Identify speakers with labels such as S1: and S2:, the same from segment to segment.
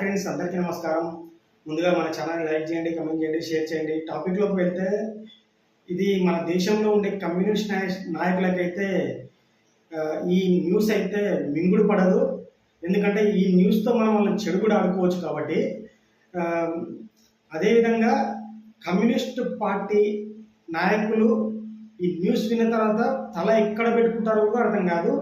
S1: Friends అందరికీ నమస్కారం. ముందుగా మన ఛానల్ని లైక్ చేయండి కమెంట్ చేయండి షేర్ చేయండి. టాపిక్లోకి వెళ్తే ఇది మన దేశంలో ఉండే కమ్యూనిస్ట్ నాయ నాయకులకైతే ఈ న్యూస్ అయితే మింగుడు పడదు. ఎందుకంటే ఈ న్యూస్తో మనం వాళ్ళని చెడు కూడా ఆడుకోవచ్చు కాబట్టి అదేవిధంగా కమ్యూనిస్ట్ పార్టీ నాయకులు ఈ న్యూస్ విన్న తర్వాత తల ఎక్కడ పెట్టుకుంటారో కూడా అర్థం కాదు.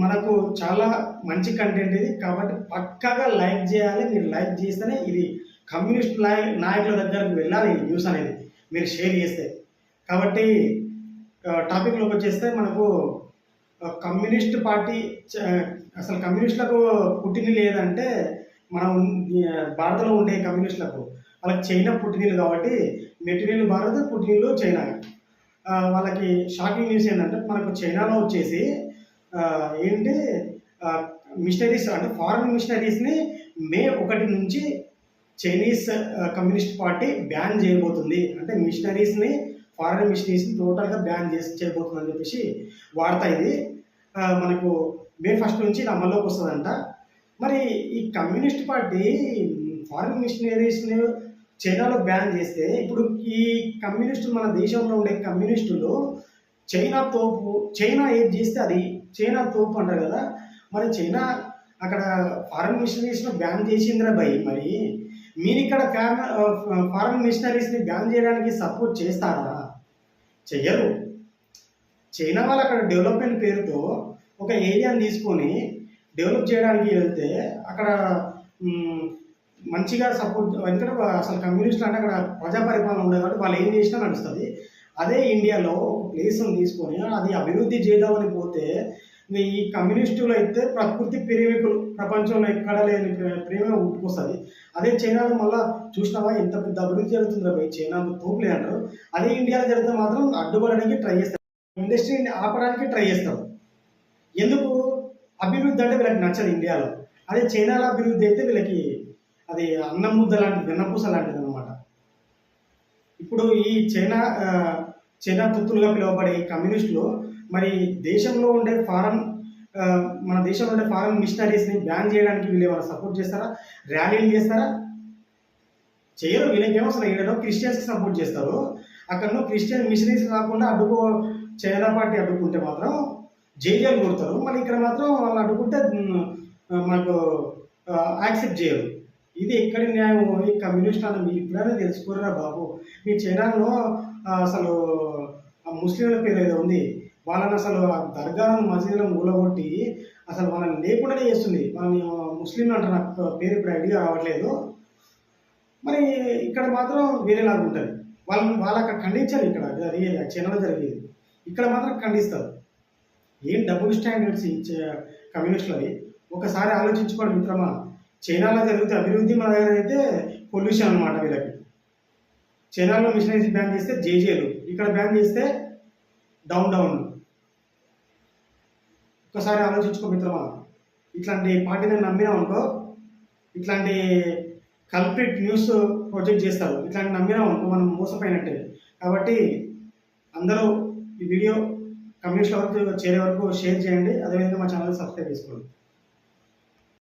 S1: మనకు చాలా మంచి కంటెంట్ ఇది. కాబట్టి పక్కాగా లైక్ చేయాలి. మీరు లైక్ చేస్తేనే ఇది కమ్యూనిస్ట్ నాయ నాయకుల దగ్గరకు వెళ్ళాలి ఈ న్యూస్ అనేది. మీరు షేర్ చేస్తే. కాబట్టి టాపిక్లోకి వచ్చేస్తే మనకు కమ్యూనిస్ట్ పార్టీ అసలు కమ్యూనిస్టులకు పుట్టిన లేదంటే మనం భారతలో భారత్లో ఉండే కమ్యూనిస్టులకు వాళ్ళకి చైనా పుట్టినీళ్ళు కాబట్టి మెటీరియల్ భారత్ పుట్టినీళ్ళు చైనా. వాళ్ళకి షాకింగ్ న్యూస్ ఏంటంటే మనకు చైనాలో వచ్చేసి ఏంటి? మిషనరీస్ అంటే ఫారెన్ మిషనరీస్ని మే ఒకటి నుంచి చైనీస్ కమ్యూనిస్ట్ పార్టీ బ్యాన్ చేయబోతుంది. అంటే మిషనరీస్ని ఫారెన్ మిషనరీస్ని టోటల్గా బ్యాన్ చేసి చేయబోతుంది అని చెప్పేసి వార్త ఇది. మనకు మే ఫస్ట్ నుంచి ఇది అమల్లోకి వస్తుందంట. మరి ఈ కమ్యూనిస్ట్ పార్టీ ఫారెన్ మిషనరీస్ని చైనాలో బ్యాన్ చేస్తే ఇప్పుడు ఈ కమ్యూనిస్టులు మన దేశంలో ఉండే కమ్యూనిస్టులు చైనా తోపు చైనా ఏది చేస్తే అది చైనా తోపు అంటారు కదా. మరి చైనా అక్కడ ఫారెన్ మిషనరీస్ను బ్యాన్ చేసిందిరా భయ్ మరి. మీరు ఇక్కడ ఫ్యాన్ ఫారెన్ మిషనరీస్ని బ్యాన్ చేయడానికి సపోర్ట్ చేస్తారా? చెయ్యరు. చైనా వాళ్ళు అక్కడ డెవలప్మెంట్ పేరుతో ఒక ఏరియాని తీసుకొని డెవలప్ చేయడానికి వెళ్తే అక్కడ మంచిగా సపోర్ట్ ఎందుకంటే అసలు కమ్యూనిస్టులు అంటే అక్కడ ప్రజా పరిపాలన ఉండదు కాబట్టి వాళ్ళు ఏం చేసినా నడుస్తుంది. అదే ఇండియాలో ఒక ప్లేస్ని తీసుకొని అది అభివృద్ధి చేద్దామని పోతే ఈ కమ్యూనిస్టులు అయితే ప్రకృతి ప్రేమికులు ప్రపంచంలో ఎక్కడ లేని ప్రేమ ఉట్టుకొస్తుంది అదే చైనాలో మళ్ళీ చూసినావా? ఎంత పెద్ద అభివృద్ధి జరుగుతుందో పోయి చైనాలో తోపులే అంటారు అదే ఇండియాలో జరిగితే మాత్రం అడ్డుపడడానికి ట్రై చేస్తారు. ఇండస్ట్రీని ఆపడానికి ట్రై చేస్తారు. ఎందుకు? అభివృద్ధి అంటే వీళ్ళకి నచ్చదు ఇండియాలో. అదే చైనాలో అభివృద్ధి అయితే వీళ్ళకి అది అన్నం ముద్ద లాంటిది వెన్నపూస లాంటిది అనమాట ఇప్పుడు ఈ చైనా ఆ, చైనా తుత్తులుగా పిలువబడే ఈ కమ్యూనిస్టులు మరి దేశంలో ఉండే ఫారం మన దేశంలో ఉండే ఫారెన్ మిషనరీస్ని బ్యాన్ చేయడానికి వీళ్ళు ఏమైనా సపోర్ట్ చేస్తారా? ర్యాలీలు చేస్తారా? చేయరు వీళ్ళకి ఏమవసరం ఇక్కడ క్రిస్టియన్స్కి సపోర్ట్ చేస్తారు. అక్కడ క్రిస్టియన్ మిషనరీస్ రాకుండా అడ్డుకో చైనా పార్టీ అడ్డుకుంటే మాత్రం జైలు కొడతారు. మళ్ళీ ఇక్కడ మాత్రం వాళ్ళు అడ్డుకుంటే మనకు యాక్సెప్ట్ చేయరు. ఇది ఎక్కడి న్యాయం ఈ కమ్యూనిస్ట్ అని మీ ఇప్పుడైనా తెలుసుకోరా బాబు. మీ చైనాలో అసలు ఆ ముస్లింల పేరు ఏదో ఉంది. వాళ్ళని అసలు ఆ దర్గాలను మసీదులను మూలగొట్టి అసలు వాళ్ళని లేకుండానే చేస్తుంది. వాళ్ళని ముస్లింలు అంటారు నాకు పేరు ఇప్పుడు ఐడియా రావట్లేదు. మరి ఇక్కడ మాత్రం వేరేలాగా ఉంటుంది. వాళ్ళని వాళ్ళు అక్కడ ఖండించారు ఇక్కడ. జరిగేది చైనాలో జరిగేది. ఇక్కడ మాత్రం ఖండిస్తారు. ఏం డబుల్ స్టాండర్డ్స్ ఇచ్చే కమ్యూనిస్టులవి ఒకసారి ఆలోచించుకోండి మిత్రమా. చైనాలో జరిగితే అభివృద్ధి మన దగ్గర అయితే పొల్యూషన్ అనమాట వీళ్ళకి. చైనాలో మిషనరీస్ బ్యాన్ చేస్తే జేజేలు. ఇక్కడ బ్యాన్ చేస్తే డౌన్ డౌన్. ఒకసారి ఆలోచించుకో మిత్రమా. ఇట్లాంటి పార్టీని నమ్మినాం అనుకో ఇట్లాంటి కల్ప్రిట్ న్యూస్ ప్రొజెక్ట్ చేస్తారు. ఇట్లాంటి నమ్మినాం అనుకో మనం మోసపోయినట్టే. కాబట్టి అందరూ ఈ వీడియో కమ్యూనిస్ట్ వరకు చేరే వరకు షేర్ చేయండి. అదేవిధంగా మా ఛానల్ సబ్స్క్రైబ్ చేసుకోండి.